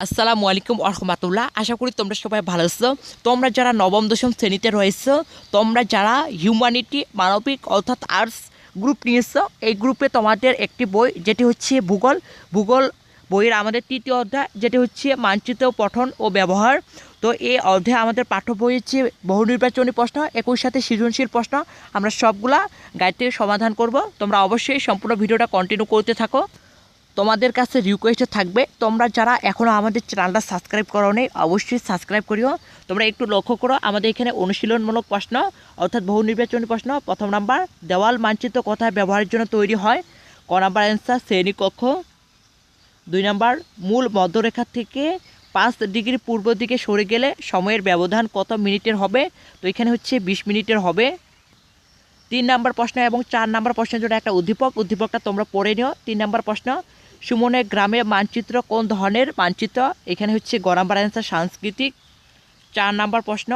আসসালামু আলাইকুম আহমতুল্লাহ আশা করি তোমরা সবাই ভালো আছো। তোমরা যারা নবম, দশম শ্রেণীতে রয়েছো, তোমরা যারা হিউম্যানিটি মানবিক অর্থাৎ আর্টস গ্রুপ নিয়েছো, এই গ্রুপে তোমাদের একটি বই, যেটি হচ্ছে ভূগোল। ভূগোল বইয়ের আমাদের তৃতীয় অধ্যায়, যেটি হচ্ছে মানচিত্র, পঠন ও ব্যবহার। তো এই অধ্যায়ে আমাদের পাঠ্য বই হচ্ছে বহু নির্বাচনী প্রশ্ন, একই সাথে সৃজনশীল প্রশ্ন, আমরা সবগুলা গাইড থেকে সমাধান করব। তোমরা অবশ্যই সম্পূর্ণ ভিডিওটা কন্টিনিউ করতে থাকো। তোমাদের কাছে রিকোয়েস্ট থাকবে। তোমরা যারা এখনও আমাদের চ্যানেলটা সাবস্ক্রাইব করো নি অবশ্যই সাবস্ক্রাইব করিও। তোমরা একটু লক্ষ্য করো, আমাদের এখানে অনুশীলনমূলক প্রশ্ন, অর্থাৎ বহু নির্বাচনী প্রশ্ন, প্রথম নাম্বার, দেওয়াল মানচিত্র কোথায় ব্যবহারের জন্য তৈরি হয়? ক নাম্বার অ্যান্সার শ্রেণীকক্ষ। দুই নাম্বার, মূল মধ্যরেখা থেকে পাঁচ ডিগ্রি পূর্ব দিকে সরে গেলে সময়ের ব্যবধান কত মিনিটের হবে? তো এখানে হচ্ছে বিশ মিনিটের হবে। তিন নাম্বার প্রশ্ন এবং চার নাম্বার প্রশ্নের জন্য একটা উদ্দীপক। উদ্দীপকটা তোমরা পড়ে নিও। তিন নাম্বার প্রশ্ন, সুমনের গ্রামের মানচিত্র কোন ধরনের মানচিত্র? এখানে হচ্ছে গরাম্বার অ্যান্সার সাংস্কৃতিক। চার নাম্বার প্রশ্ন,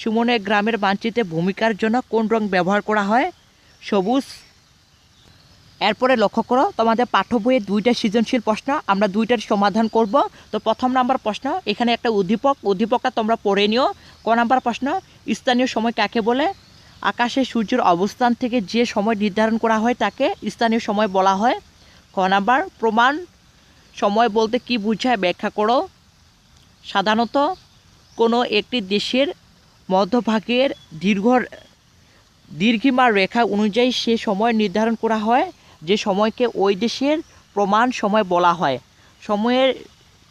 সুমনের গ্রামের মানচিত্রে ভূমিকার জন্য কোন রং ব্যবহার করা হয়? সবুজ। এরপরে লক্ষ্য করো, তোমাদের পাঠ্য বইয়ে দুইটা সৃজনশীল প্রশ্ন, আমরা দুইটার সমাধান করব। তো প্রথম নাম্বার প্রশ্ন, এখানে একটা উদ্দীপক। উদ্দীপকটা তোমরা পড়ে নিও। ক নাম্বার প্রশ্ন, স্থানীয় সময় কাকে বলে? আকাশে সূর্যের অবস্থান থেকে যে সময় নির্ধারণ করা হয় তাকে স্থানীয় সময় বলা হয়। ক নাম্বার, প্রমাণ, সময় বলতে কি বোঝায় ব্যাখ্যা করো। সাধারণত, কোনো একটি দেশের মধ্যভাগের দীর্ঘ, দীর্ঘিমার রেখা অনুযায়ী সে সময় নির্ধারণ করা হয়, যে সময়কে ওই দেশের প্রমাণ সময় বলা হয়। সময়ের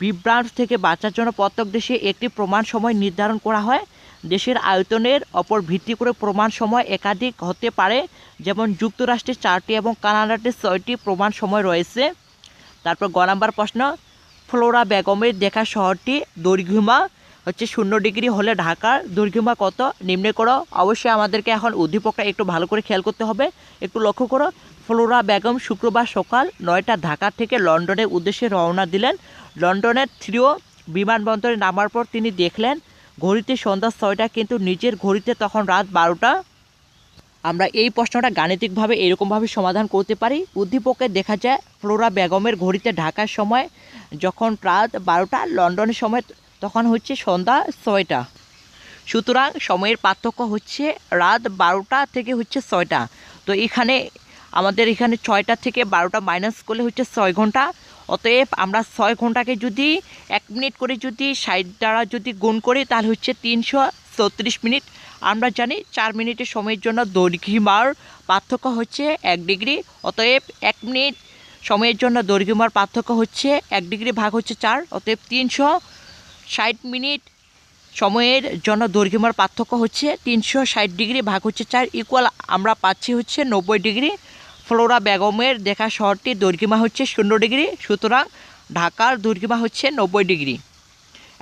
বিভ্রান্ত থেকে বাঁচার জন্য প্রত্যেক দেশে একটি প্রমাণ সময় নির্ধারণ করা হয়। দেশের আয়তনের ওপর ভিত্তি করে প্রমাণ সময় একাধিক হতে পারে, যেমন যুক্তরাষ্ট্রের চারটি এবং কানাডাতে ছয়টি প্রমাণ সময় রয়েছে। তারপর গ নাম্বার প্রশ্ন, ফ্লোরা বেগমের দেখা শহরটি দৈর্ঘ্যমা হচ্ছে শূন্য ডিগ্রি হলে ঢাকার দৈর্ঘ্যমা কত? নিম্নে করো। অবশ্যই আমাদেরকে এখন উদ্দীপকটা একটু ভালো করে খেয়াল করতে হবে। একটু লক্ষ্য করো, ফ্লোরা বেগম শুক্রবার সকাল নয়টা ঢাকা থেকে লন্ডনের উদ্দেশ্যে রওনা দিলেন। লন্ডনের থ্রিও বিমানবন্দরে নামার পর তিনি দেখলেন ঘড়িতে সন্ধ্যা ছয়টা কিন্তু নিজের ঘড়িতে তখন রাত বারোটা। আমরা এই প্রশ্নটা গাণিতিকভাবে এরকমভাবে সমাধান করতে পারি। উদ্দীপকে দেখা যায়, ফ্লোরা বেগমের ঘড়িতে ঢাকার সময় যখন রাত বারোটা, লন্ডনের সময় তখন হচ্ছে সন্ধ্যা ছয়টা। সুতরাং সময়ের পার্থক্য হচ্ছে রাত বারোটা থেকে হচ্ছে ছয়টা। তো এখানে আমাদের এখানে ছয়টা থেকে বারোটা মাইনাস করলে হচ্ছে ছয় ঘণ্টা। অতএব আমরা ছয় ঘন্টাকে যদি এক মিনিট করে যদি ষাট দ্বারা যদি গুণ করি, তাহলে হচ্ছে তিনশো চৌত্রিশ মিনিট। আমরা জানি চার মিনিটের সময়ের জন্য দৈর্ঘ্যমার পার্থক্য হচ্ছে এক ডিগ্রি। অতএব এক মিনিট সময়ের জন্য দৈর্ঘ্যমার পার্থক্য হচ্ছে এক ডিগ্রি ভাগ হচ্ছে চার। অতএব তিনশো ষাট মিনিট সময়ের জন্য দৈর্ঘ্যমার পার্থক্য হচ্ছে তিনশো ষাট ডিগ্রি ভাগ হচ্ছে চার। ইকুয়াল আমরা পাচ্ছি হচ্ছে নব্বই ডিগ্রি। ফ্লোরা বেগমের দেখা শহরটির দৈর্ঘ্যমা হচ্ছে শূন্য ডিগ্রি, সুতরাং ঢাকার দৈর্ঘ্যমা হচ্ছে নব্বই ডিগ্রি।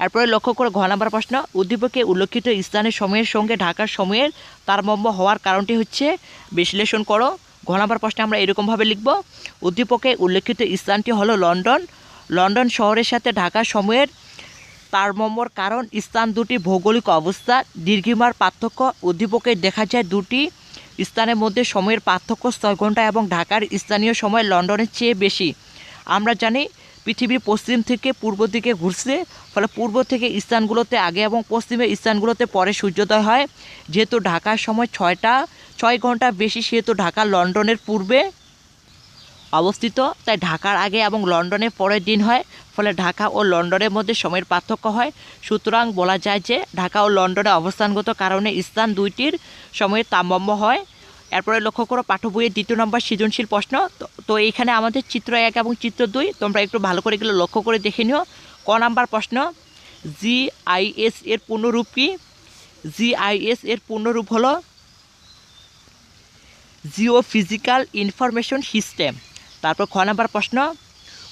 এরপরে লক্ষ্য করে ঘ নাম্বার প্রশ্ন, উদ্দীপকে উল্লেখিত স্থানের সময়ের সঙ্গে ঢাকার সময়ের তারতম্য হওয়ার কারণটি হচ্ছে, বিশ্লেষণ করো। ঘ নাম্বার প্রশ্নে আমরা এরকমভাবে লিখব, উদ্দীপকে উল্লেখিত স্থানটি হলো লন্ডন। লন্ডন শহরের সাথে ঢাকার সময়ের তারতম্যর কারণ, স্থান দুটি ভৌগোলিক অবস্থা দীর্ঘিমার পার্থক্য, উদ্দীপকে দেখা যায় দুটি স্থানের মধ্যে সময়ের পার্থক্য ছয় ঘণ্টা এবং ঢাকার স্থানীয় সময় লন্ডনের চেয়ে বেশি। আমরা জানি পৃথিবী পশ্চিম থেকে পূর্ব দিকে ঘুরছে, ফলে পূর্ব থেকে স্থানগুলোতে আগে এবং পশ্চিমের স্থানগুলোতে পরে সূর্যোদয় হয়। যেহেতু ঢাকার সময় ছয়টা, ছয় ঘণ্টা বেশি, সেহেতু ঢাকা লন্ডনের পূর্বে অবস্থিত। তাই ঢাকার আগে এবং লন্ডনের পরের দিন হয়। ফলে ঢাকা ও লন্ডনের মধ্যে সময়ের পার্থক্য হয়। সুতরাং বলা যায় যে ঢাকা ও লন্ডনে অবস্থানগত কারণে স্থান দুইটির সময়ের তারতম্য হয়। এরপরে লক্ষ্য করো পাঠ্য বইয়ের দ্বিতীয় নম্বর সৃজনশীল প্রশ্ন। তো- এইখানে আমাদের চিত্র এক এবং চিত্র দুই। তোমরা একটু ভালো করে এগুলো লক্ষ্য করে দেখে নিও। ক নাম্বার প্রশ্ন, জিআইএস এর পূর্ণরূপ কি? জিআইএস এর পূর্ণরূপ হলো জিও ফিজিক্যাল ইনফরমেশন সিস্টেম। তারপর খ নাম্বার প্রশ্ন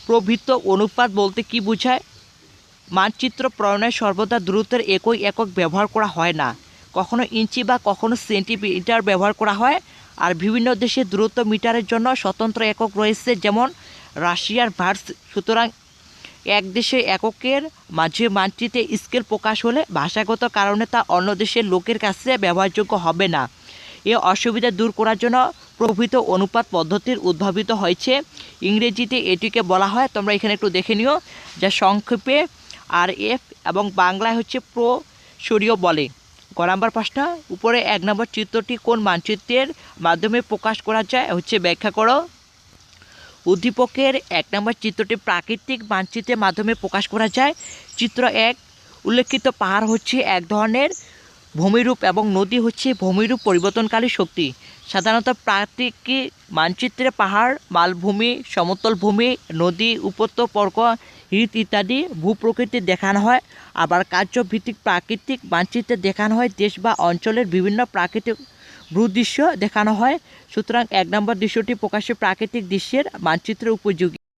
প্রবৃত্ত অনুপাত বলতে কি বোঝায়? মানচিত্র প্রণয় সর্বদা দূরত্বের একই একক ব্যবহার করা হয় না। কখনো ইঞ্চি বা কখনো সেন্টিমিটার ব্যবহার করা হয়। আর বিভিন্ন দেশে দূরত্ব মিটারের জন্য স্বতন্ত্র একক রয়েছে, যেমন রাশিয়ার ভার্স। সুতরাং এক দেশে এককের মাঝে মানচিত্রে স্কেল প্রকাশ হলে ভাষাগত কারণে তা অন্য দেশের লোকের কাছে ব্যবহারযোগ্য হবে না। এ অসুবিধা দূর করার জন্য প্রভৃত অনুপাত পদ্ধতির উদ্ভাবিত হয়েছে। ইংরেজিতে এটিকে বলা হয়, তোমরা এখানে একটু দেখে নিও, যা সংক্ষেপে আর এফ এবং বাংলায় হচ্ছে প্রো প্রসরীয় বলে। গ নাম্বার পাঁচটা উপরে এক নম্বর চিত্রটি কোন মানচিত্রের মাধ্যমে প্রকাশ করা যায়, হচ্ছে ব্যাখ্যা করো। উদ্দীপকের এক নম্বর চিত্রটি প্রাকৃতিক মানচিত্রের মাধ্যমে প্রকাশ করা যায়। চিত্র এক, উল্লেখিত পাহাড় হচ্ছে এক ধরনের ভূমিরূপ এবং নদী হচ্ছে ভূমিরূপ পরিবর্তনকারী শক্তি। সাধারণত প্রাকৃতিক মানচিত্রে পাহাড়, মালভূমি, সমতল ভূমি, নদী, উপত্যপর্ক হৃদ ইত্যাদি ভূপ্রকৃতি দেখানো হয়। আবার কার্যভিত্তিক প্রাকৃতিক মানচিত্রে দেখানো হয় দেশ বা অঞ্চলের বিভিন্ন প্রাকৃতিক ভূদৃশ্য দেখানো হয়। সুতরাং এক নম্বর দৃশ্যটি প্রকাশ্যে প্রাকৃতিক দৃশ্যের মানচিত্রের উপযোগী।